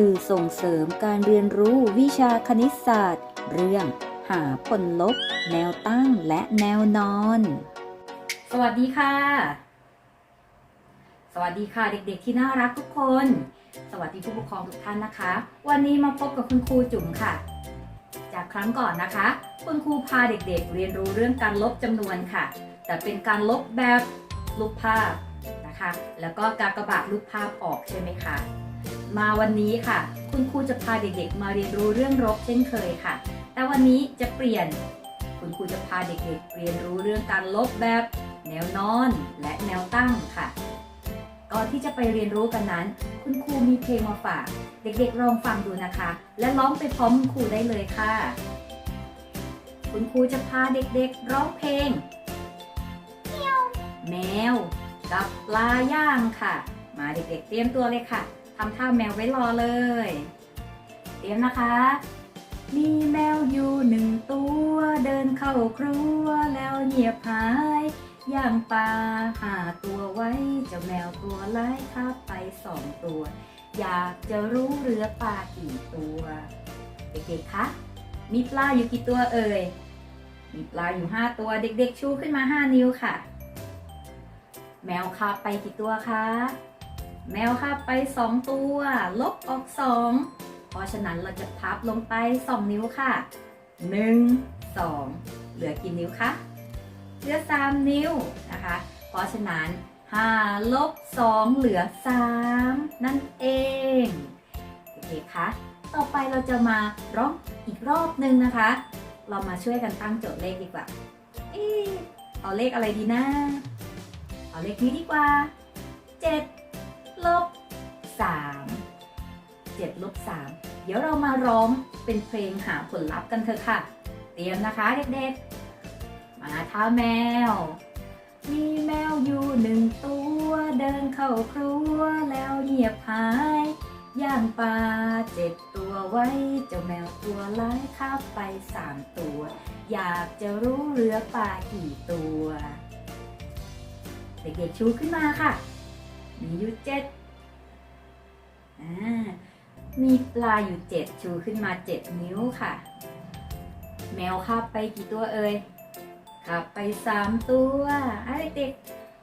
สื่อส่งเสริมการเรียนรู้วิชาคณิตศาสตร์ เรื่องหาผลลบ แนวตั้งและแนวนอน สวัสดีค่ะ สวัสดีค่ะเด็กๆที่น่ารักทุกคน สวัสดีผู้ปกครองทุกท่านนะคะ วันนี้มาพบกับคุณครูจุ๋มค่ะ จากครั้งก่อนนะคะ คุณครูพาเด็กๆ เรียนรู้เรื่องการลบจำนวนค่ะ แต่เป็นการลบแบบรูปภาพนะคะ แล้วก็กากบาทรูปภาพออกใช่ไหมคะ มาวันนี้ค่ะ คุณครูจะพาเด็กๆ มาเรียนรู้เรื่องรบเช่นเคยค่ะ แต่วันนี้จะเปลี่ยน คุณครูจะพาเด็กๆ เรียนรู้เรื่องการลบแบบ แนวนอนและแนวตั้งค่ะ ก่อนที่จะไปเรียนรู้กันนั้น คุณครูมีเพลงมาฝาก เด็กๆลองฟังดูนะคะ และร้องไปพร้อมคุณครูได้เลยค่ะ คุณครูจะพาเด็กๆ ร้องเพลงแมวกับปลาย่างค่ะ มาเด็กๆเตรียมตัวเลยค่ะ ทำท่าแมวไว้รอเลย เตรียมนะคะ มีแมวอยู่หนึ่งตัว เดินเข้าครัวแล้วเงียบหายย่างปลาหาตัวไว้เจ้าแมวตัวไล่ข้าไปสองตัว อยากจะรู้เรือปลากี่ตัว เด็กๆ คะ มีปลาอยู่กี่ตัวเอ่ย มีปลาอยู่ห้าตัวเด็กๆ ชูขึ้นมาห้านิ้วค่ะ แมวคาบไปกี่ตัวคะ แมวคาบไปสองตัว ลบออกสองเพราะฉะนั้นเราจะพับลงไปสองนิ้วค่ะหนึ่งสองเหลือกี่นิ้วคะเหลือ 3 นิ้วนะคะ เพราะฉะนั้น5ลบ2เหลือ 3 นั่นเองโอเคคะต่อไปเราจะมาร้องอีกรอบหนึ่งนะคะ เรามาช่วยกันตั้งโจทย์เลขดีกว่าเอ๊เอาเลขอะไรดีนะ เอาเลขนี้ดีกว่า 7 ลบ3 7ลบ3เดี๋ยวเรามาร้องเป็นเพลงหาผลลัพธ์กันเถอะค่ะ เตรียมนะคะเด็กๆ มาท้าแมว มีแมวอยู่หนึ่งตัวเดินเข้าครัวแล้วเงียบหาย ย่างปลาเจ็ดตัวไว้ เจ้าแมวตัวร้ายข้าบไปสามตัว อยากจะรู้เรือปลากี่ตัว เด็กๆชูขึ้นมาค่ะ มีอยู่เจ็ด มีปลาอยู่เจ็ดชูขึ้นมาเจ็ดนิ้วค่ะ แมวคาบไปกี่ตัวเอ่ยคาบไปสามตัวอะเด็ก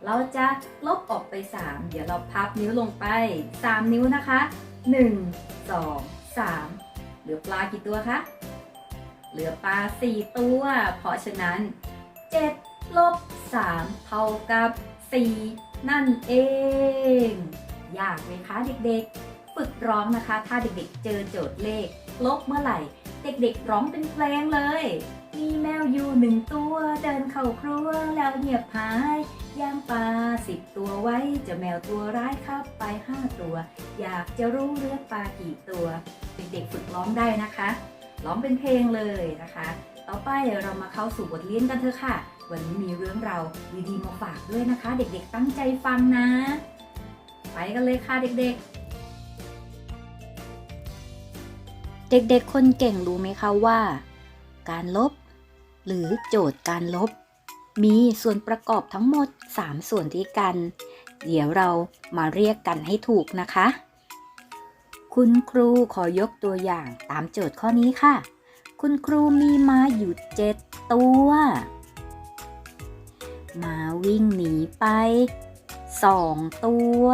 เราจะลบออกไปสามเดี๋ยวเราพับนิ้วลงไปสามนิ้วนะคะหนึ่งสองสามเหลือปลากี่ตัวคะเหลือปลาสี่ตัว เพราะฉะนั้นเจ็ดลบสามเท่ากับสี่นั่นเอง ยากไหมคะเด็กๆ ฝึกร้องนะคะ ถ้าเด็กๆ เจอโจทย์เลข ลบเมื่อไหร่ เด็กๆ ร้องเป็นเพลงเลย มีแมวอยู่หนึ่งตัวเดินเข้าครัวแล้วเงียบหายย่างปลาสิบตัวไว้จะแมวตัวร้ายครับไปห้าตัว อยากจะรู้เรื่องปลากี่ตัว เด็กๆ ฝึกร้องได้นะคะ ร้องเป็นเพลงเลยนะคะ ต่อไปเรามาเข้าสู่บทเรียนกันเถอะค่ะ วันนี้มีเรื่องราวดีๆมาฝากด้วยนะคะ เด็กๆ ตั้งใจฟังนะ ไปกันเลยค่ะเด็กๆ เด็กๆ คนเก่งรู้ไหมคะว่า การลบ หรือโจทย์การลบ มีส่วนประกอบทั้งหมด 3 ส่วนที่กัน เดี๋ยวเรามาเรียกกันให้ถูกนะคะ คุณครูขอยกตัวอย่างตามโจทย์ข้อนี้ค่ะ คุณครูมีม้าอยู่7ตัวม้าวิ่งหนีไป2ตัว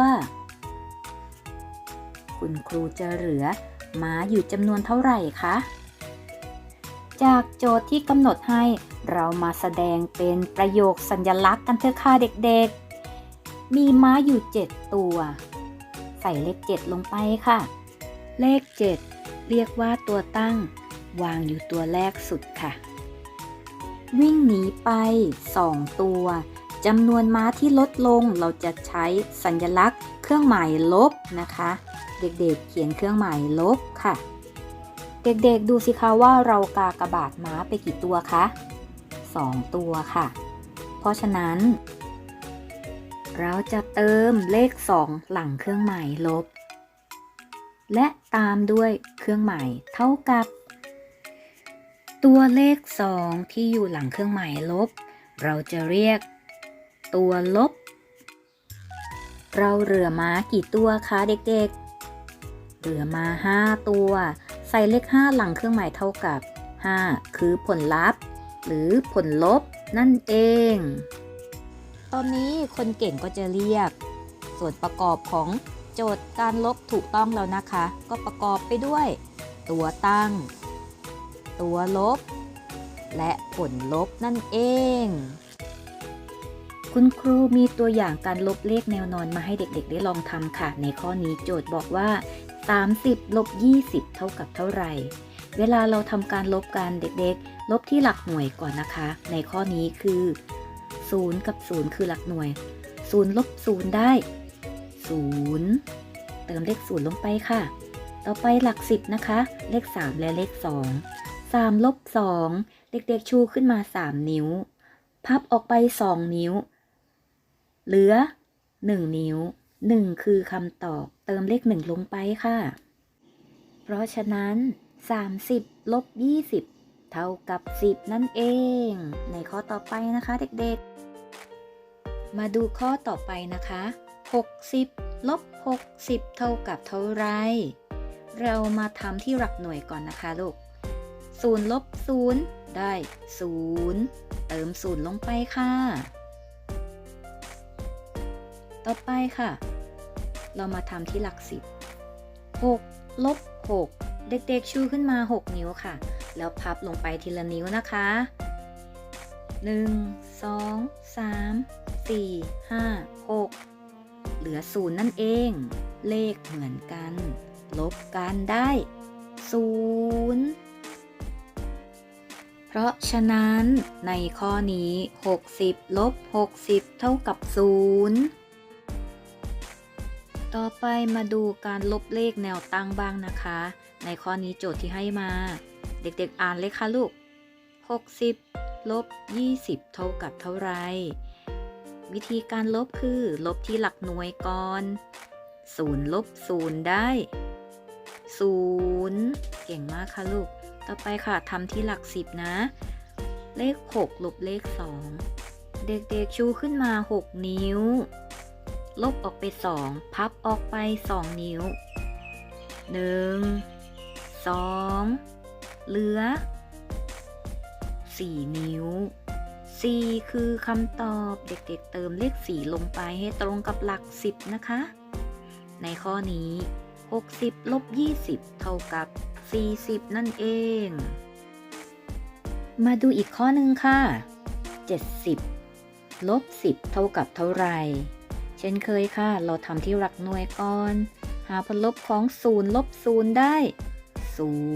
คุณครูจะเหลือ ม้าอยู่จำนวนเท่าไหร่คะ จากโจทย์ที่กำหนดให้เรามาแสดงเป็นประโยคสัญลักษณ์กันเถอะค่ะเด็กๆ มีม้าอยู่ 7 ตัว ใส่เลข 7 ลงไปค่ะ เลข 7 เรียกว่าตัวตั้ง วางอยู่ตัวแรกสุดค่ะ วิ่งหนีไป 2 ตัวจำนวนม้าที่ลดลงเราจะใช้สัญลักษณ์เครื่องหมายลบนะคะ เด็กๆ เขียนเครื่องหมายลบค่ะ เด็กๆดูสิคะว่าเรากากระบาดม้าไปกี่ตัวคะ 2 ตัวค่ะ เพราะฉะนั้น เราจะเติมเลข 2 หลังเครื่องหมายลบ และตามด้วยเครื่องหมายเท่ากับ ตัวเลข 2 ที่อยู่หลังเครื่องหมายลบ เราจะเรียกตัวลบเราเหลือม้ากี่ตัวคะเด็กๆ เหลือมา 5 ตัว ใส่เลข 5 หลังเครื่องหมายเท่ากับ 5 คือผลลัพธ์ หรือผลลบนั่นเอง ตอนนี้คนเก่งก็จะเรียก ส่วนประกอบของโจทย์การลบถูกต้องแล้วนะคะ ก็ประกอบไปด้วย ตัวตั้ง ตัวลบ และผลลบนั่นเองคุณครูมีตัวอย่างการลบเลขแนวนอนมาให้เด็กๆ ได้ลองทำค่ะ ในข้อนี้โจทย์บอกว่า 30 ลบ 20 เท่ากับเท่าไหร่ เวลาเราทำการลบกันเด็กๆ ลบที่หลักหน่วยก่อนนะคะ ในข้อนี้คือ 0 กับ 0 คือหลักหน่วย 0 ลบ 0 ได้ 0 เติมเลข 0 ลงไปค่ะ ต่อไปหลัก 10 นะคะ เลข 3 และเลข 2 3 ลบ 2 เด็กๆ ชูขึ้นมา 3 นิ้ว พับออกไป 2 นิ้ว เหลือ 1 นิ้ว 1 คือคำตอบเติมเลข 1 ลงไปค่ะ เพราะฉะนั้น 30 ลบ 20 เท่ากับ 10 นั่นเอง ในข้อต่อไปนะคะเด็กๆ มาดูข้อต่อไปนะคะ 60 ลบ 60 เท่ากับเท่าไร เรามาทำที่หลักหน่วยก่อนนะคะลูก0ลบ0ได้ 0 เติม0ลงไปค่ะ ต่อไปค่ะ เรามาทำที่หลัก10 6ลบ6เด็กๆชูขึ้นมา 6 นิ้วค่ะ แล้วพับลงไปทีละนิ้วนะคะ 1 2 3 4 5 6 เหลือ0นั่นเอง เลขเหมือนกัน ลบกันได้0เพราะฉะนั้นในข้อนี้ 60ลบ60 เท่ากับ0 ต่อไปมาดูการลบเลขแนวตั้งบ้างนะคะ ในข้อนี้โจทย์ที่ให้มา เด็กๆอ่านเลยค่ะลูก 60 ลบ 20 เท่ากับเท่าไร วิธีการลบคือ ลบที่หลักหน่วยก่อน0ลบ0ได้ 0 เก่งมากค่ะลูก ต่อไปค่ะทำที่หลัก 10 นะ เลข 6 ลบเลข 2 เด็กๆชูขึ้นมา 6 นิ้ว ลบออกไป 2 พับออกไป 2 นิ้ว 1 2 เหลือ 4 นิ้ว 4 คือคำตอบเด็กๆเติมเลข 4 ลงไปให้ตรงกับหลัก 10 นะคะ ในข้อนี้ 60 ลบ 20 เท่ากับ 40 นั่นเอง มาดูอีกข้อหนึ่งค่ะ 70 ลบ 10 เท่ากับเท่าไหร่ เช่นเคยค่ะ เราทำที่หลักหน่วยก่อน หาผลลบของ0ลบ0ได้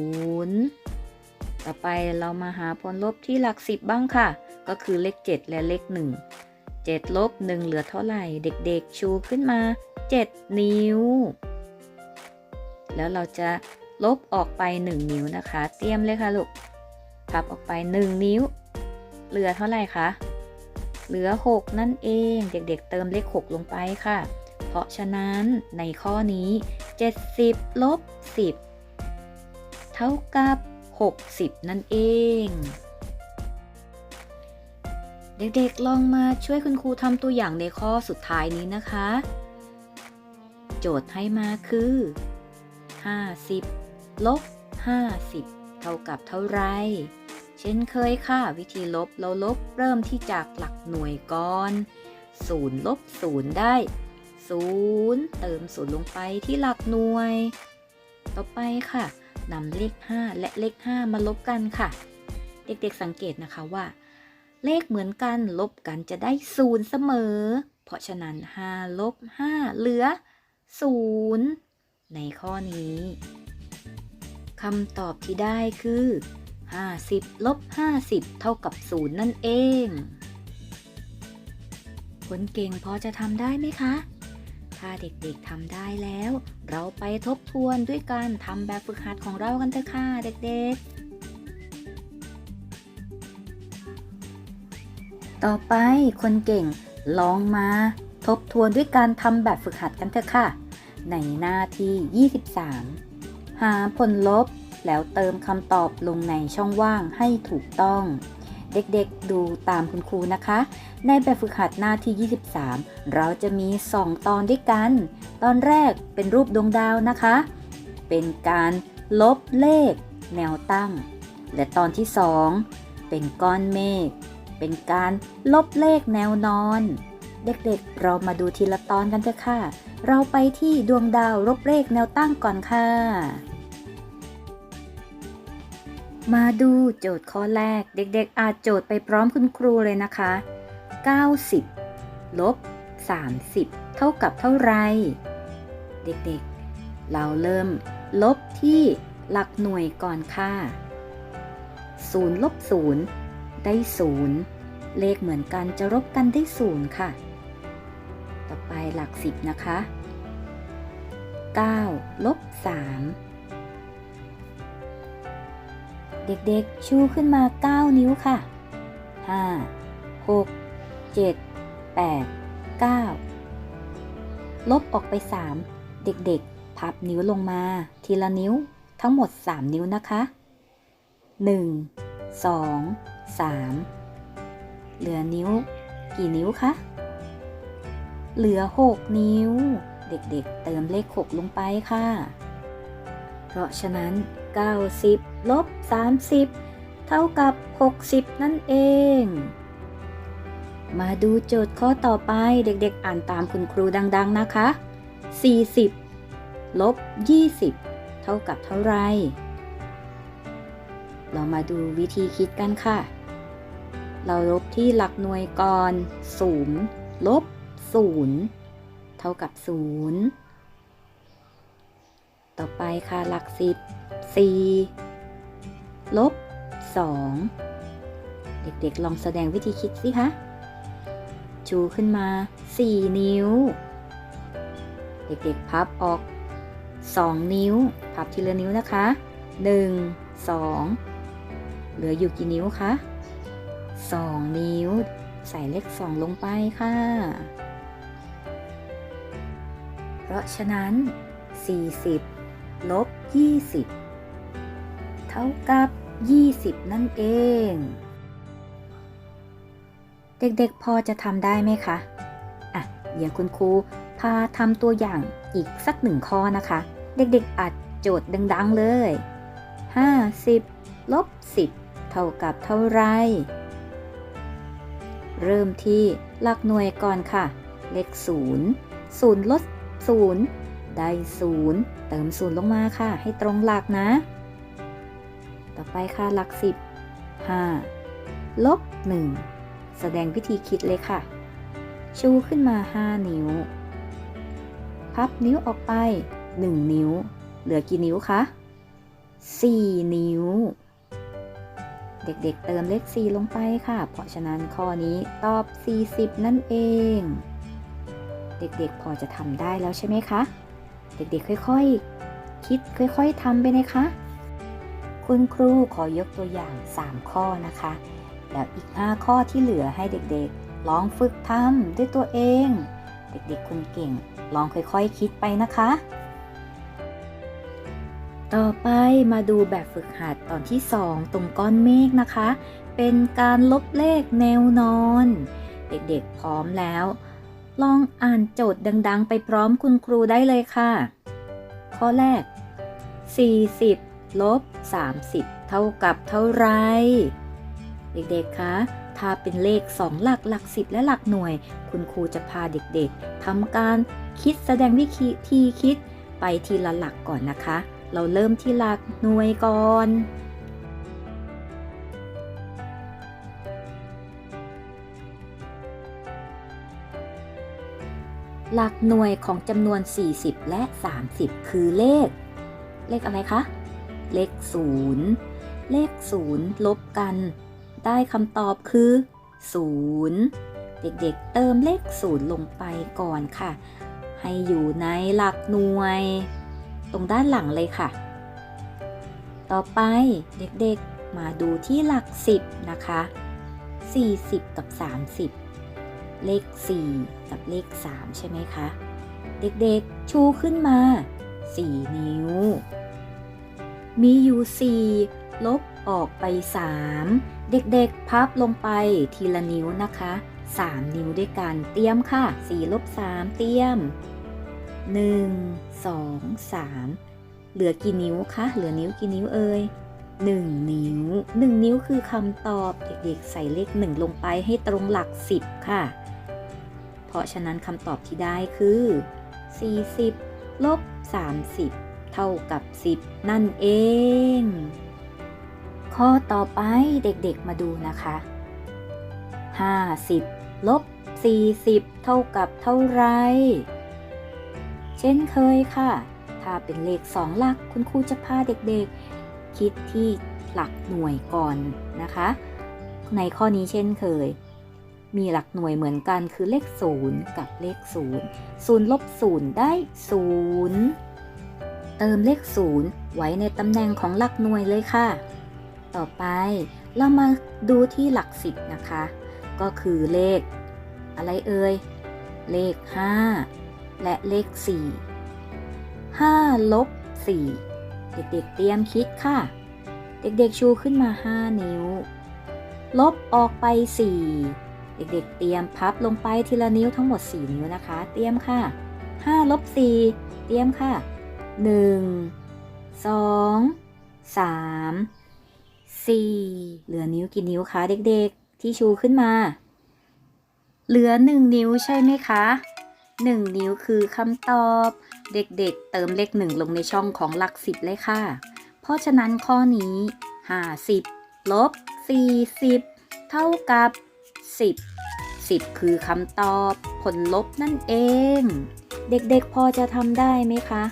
0ต่อไปเรามาหาผลลบที่หลัก10บ้างค่ะ ก็คือเลข 7 และเลข 1 7 ลบ 1 เหลือเท่าไหร่ เด็กๆ ชูขึ้นมา 7 นิ้ว แล้วเราจะลบออกไป 1 นิ้วนะคะ เตรียมเลยค่ะลูกพับออกไป 1 นิ้ว เหลือเท่าไหร่คะ เหลือ 6 นั่นเองเด็กๆเติมเลข 6 ลงไปค่ะ เพราะฉะนั้นในข้อนี้ 70ลบ10 เท่ากับ 60 นั่นเอง เด็กๆลองมาช่วยคุณครูทำตัวอย่างในข้อสุดท้ายนี้นะคะ โจทย์ให้มาคือ 50ลบ50 เท่ากับเท่าไรเช่นเคยค่ะ วิธีลบเราลบเริ่มที่จากหลักหน่วยก่อน0ลบ0 ได้ 0 เติม0ลงไปที่หลักหน่วย ต่อไปค่ะนำเลข 5 และเลข 5 มาลบกันค่ะ เด็กๆสังเกตนะคะว่า เลขเหมือนกันลบกันจะได้0เสมอ เพราะฉะนั้น 5 ลบ 5 เหลือ 0 ในข้อนี้คำตอบที่ได้คือ 50ลบ50 เท่ากับ 0 นั่นเอง คนเก่งพอจะทำได้ไหมคะ ถ้าเด็กๆทำได้แล้ว เราไปทบทวนด้วยการทำแบบฝึกหัดของเรากันเถอะค่ะเด็กๆ ต่อไปคนเก่งลองมาทบทวนด้วยการทำแบบฝึกหัดกันเถอะค่ะ ในหน้าที่ 23 หาผลลบ แล้วเติมคำตอบลงในช่องว่างให้ถูกต้อง เด็กๆดูตามคุณครูนะคะ ในแบบฝึกหัดหน้าที่ 23 เราจะมี 2 ตอนด้วยกัน ตอนแรกเป็นรูปดวงดาวนะคะ เป็นการลบเลข แนวตั้ง และตอนที่ 2 เป็นก้อนเมฆเป็นการลบเลขแนวนอน เด็กๆ เรามาดูทีละตอนกันเถอะค่ะ เราไปที่ดวงดาวลบเลขแนวตั้งก่อนค่ะ มาดูโจทย์ข้อแรก เด็กๆอาจโจทย์ไปพร้อมคุณครูเลยนะคะ 90 ลบ 30 เท่ากับเท่าไร เด็กๆ เราเริ่มลบที่หลักหน่วยก่อนค่ะ0ลบ0ได้ 0 เลขเหมือนกันจะลบกันได้ 0 ค่ะ ต่อไปหลัก 10 นะคะ 9 ลบ 3 เด็กๆ ชูขึ้นมา 9 นิ้วค่ะ 5 6 7 8 9 ลบออกไป 3 เด็กๆ พับนิ้วลงมา ทีละนิ้วทั้งหมด 3 นิ้วนะคะ 1 2 3 เหลือนิ้ว กี่นิ้วคะ เหลือ 6 นิ้ว เด็กๆ เติมเลข 6 ลงไปค่ะ เพราะฉะนั้น 90 ลบ 30 เท่ากับ 60 นั่นเอง มาดูโจทย์ข้อต่อไปเด็กๆ อ่านตามคุณครูดัง ๆนะคะ 40 ลบ 20 เท่ากับเท่าไหรเรามาดูวิธีคิดกันค่ะ เราลบที่หลักหน่วยก่อน0ลบ 0 เท่ากับ 0 ต่อไปค่ะหลักสิบ 4ลบ2เด็กๆ ลองแสดงวิธีคิดสิคะ ชูขึ้นมา 4 นิ้ว เด็กๆ พับออก 2 นิ้ว พับทีละนิ้วนะคะ 1 2 เหลืออยู่กี่นิ้วคะ2 นิ้ว ใส่เลข 2 ลงไปค่ะ เพราะฉะนั้น 40 ลบ 20 เท่ากับ 20 นั่นเอง เด็กๆพอจะทำได้ไหมคะ อะ เดี๋ยวคุณครูพาทำตัวอย่างอีกสักหนึ่งข้อนะคะ เด็กๆอัดโจทย์ดัง ๆ เลย 50ลบ10 เท่ากับเท่าไร เริ่มที่หลักหน่วยก่อนค่ะ เลข 0 0ลด0ได้ 0 เติม 0 ลงมาค่ะ ให้ตรงหลักนะ ต่อไปค่ะหลัก10 5ลบ1แสดงวิธีคิดเลยค่ะ ชูขึ้นมา 5 นิ้ว พับนิ้วออกไป 1 นิ้ว เหลือกี่นิ้วคะ4 นิ้ว เด็กๆเติมเลข 4 ลงไปค่ะ เพราะฉะนั้นข้อนี้ตอบ 40 นั่นเอง เด็กๆพอจะทำได้แล้วใช่ไหมคะ เด็กๆค่อยๆ คิดค่อยๆทำไปนะคะ คุณครูขอยกตัวอย่าง 3 ข้อนะคะ แล้วอีก 5 ข้อที่เหลือให้เด็กๆ ลองฝึกทำด้วยตัวเอง เด็กๆคนเก่ง ลองค่อยๆคิดไปนะคะ ต่อไปมาดูแบบฝึกหัดตอนที่ 2 ตรงก้อนเมฆนะคะ เป็นการลบเลขแนวนอน เด็กๆพร้อมแล้ว ลองอ่านโจทย์ดังๆ ไปพร้อมคุณครูได้เลยค่ะ ข้อแรก 40ลบ 30 เท่ากับเท่าไร เด็กๆ คะ ถ้าเป็นเลข 2 หลักหลัก 10 และหลักหน่วย คุณครูจะพาเด็กๆทำการคิดแสดงวิธีคิดไปทีละหลักก่อนนะคะ เราเริ่มที่หลักหน่วยก่อนหลักหน่วยของจำนวน 40 และ 30 คือเลข เลขอะไรคะ เลข0เลข0ลบกัน ได้คำตอบคือ0เด็กๆเติมเลข0ลงไปก่อนค่ะ ให้อยู่ในหลักหน่วย ตรงด้านหลังเลยค่ะ ต่อไปเด็กๆมาดูที่หลัก10นะคะ 40 กับ 30 เลข 4 กับเลข 3 ใช่ไหมคะ เด็กๆ ชูขึ้นมา 4 นิ้ว มีอยู่4ลบออกไป 3 เด็กๆ พับลงไปทีละนิ้วนะคะ 3 นิ้วด้วยกันเตรียมค่ะ4ลบ3เตรียม 1 2 3 เหลือกี่นิ้วคะเหลือนิ้วกี่นิ้วเอ่ยหนึ่งนิ้วหนึ่งนิ้วคือคำตอบเด็กๆ ใส่เลขหนึ่งลงไปให้ตรงหลักสิบค่ะ เพราะฉะนั้นคำตอบที่ได้คือ 40ลบ30 เท่ากับ 10 นั่นเอง ข้อต่อไปเด็กๆมาดูนะคะ 50 ลบ 40 เท่ากับเท่าไร เช่นเคยค่ะ ถ้าเป็นเลขสองหลักคุณครูจะพาเด็กๆ คิดที่หลักหน่วยก่อนนะคะ ในข้อนี้เช่นเคยมีหลักหน่วยเหมือนกันคือเลข 0 กับเลข 0 0ลบ0ได้ 0 เติมเลข0ไว้ในตำแหน่งของหลักหน่วยเลยค่ะ ต่อไปเรามาดูที่หลัก10นะคะ ก็คือเลข อะไรเอ่ย เลข 5 และเลข 4 5ลบ4 เด็กๆเตรียมคิดค่ะ เด็กๆชูขึ้นมา 5 นิ้ว ลบออกไป 4 เด็กๆเตรียมพับลงไปทีละนิ้วทั้งหมด 4 นิ้วนะคะ เตรียมค่ะ5ลบ4เตรียมค่ะ 1 2 3 4เหลือนิ้วกี่นิ้วคะเด็กๆ ที่ชูขึ้นมา เหลือ1นิ้วใช่ไหมคะ1นิ้วคือคำตอบ เด็กๆ เติมเลข1ลงในช่องของหลัก10เลยค่ะ เพราะฉะนั้นข้อนี้ 50ลบ40 เท่ากับ 10 10 คือคำตอบ ผลลบนั่นเอง เด็กๆ พอจะทำได้ไหมคะ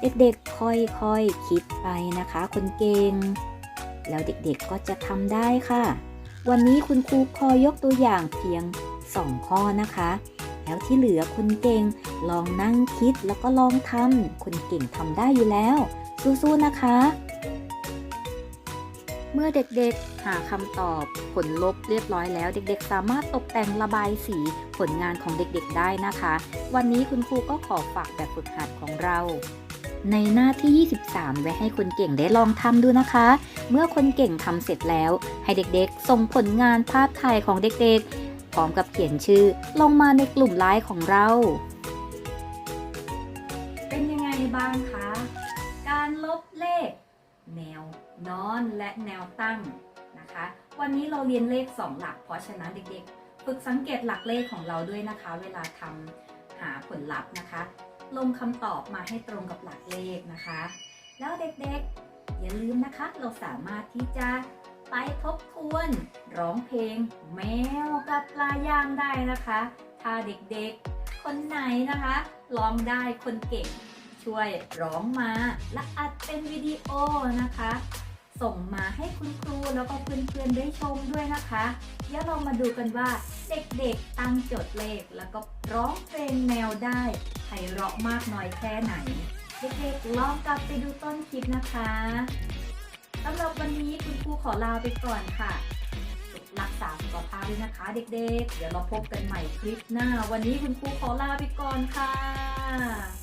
เด็กๆค่อยๆคิดไปนะคะ คนเก่ง แล้วเด็กๆก็จะทำได้ค่ะ วันนี้คุณครูขอยกตัวอย่างเพียง 2 ข้อนะคะ แล้วที่เหลือคนเก่งลองนั่งคิดแล้วก็ลองทำคนเก่งทำได้อยู่แล้ว สู้ๆนะคะ เมื่อเด็กๆหาคำตอบผลลบเรียบร้อยแล้ว เด็กๆ สามารถตกแต่งระบายสีผลงานของเด็กๆได้นะคะ วันนี้คุณครูก็ขอฝากแบบฝึกหัดของเรา ในหน้าที่ 23 ไว้ให้คนเก่งได้ลองทำดูนะคะ เมื่อคนเก่งทำเสร็จแล้ว ให้เด็กๆ ส่งผลงานภาพถ่ายของเด็กๆ พร้อมกับเขียนชื่อ ลงมาในกลุ่มไลน์ของเรา เป็นยังไงบ้างคะ การลบเลข แนวนอนและแนวตั้งนะคะ วันนี้เราเรียนเลข 2 หลัก เพราะฉะนั้นเด็กๆ ฝึกสังเกตหลักเลขของเราด้วยนะคะ เวลาทำหาผลลัพธ์นะคะ ลงคำตอบมาให้ตรงกับหลักเลขนะคะ แล้วเด็กๆ อย่าลืมนะคะ เราสามารถที่จะไปทบทวน ร้องเพลง แมวกับปลาย่างได้นะคะ ถ้าเด็กๆ คนไหนนะคะร้องได้คนเก่ง ช่วยร้องมาและอัดเป็นวิดีโอนะคะ ส่งมาให้คุณครูแล้วก็เพื่อนๆได้ชมด้วยนะคะเดี๋ยวเรามาดูกันว่าเด็กๆตั้งโจทย์เลข แล้วก็ร้องเพลงแนวได้ไพเราะมากน้อยแค่ไหน เด็กๆลองกลับไปดูต้นคลิปนะคะสำหรับวันนี้คุณครูขอลาไปก่อนค่ะรักษาสุขภาพด้วยนะคะ เด็กๆ เดี๋ยวเราพบกันใหม่คลิปหน้า วันนี้คุณครูขอลาไปก่อนค่ะ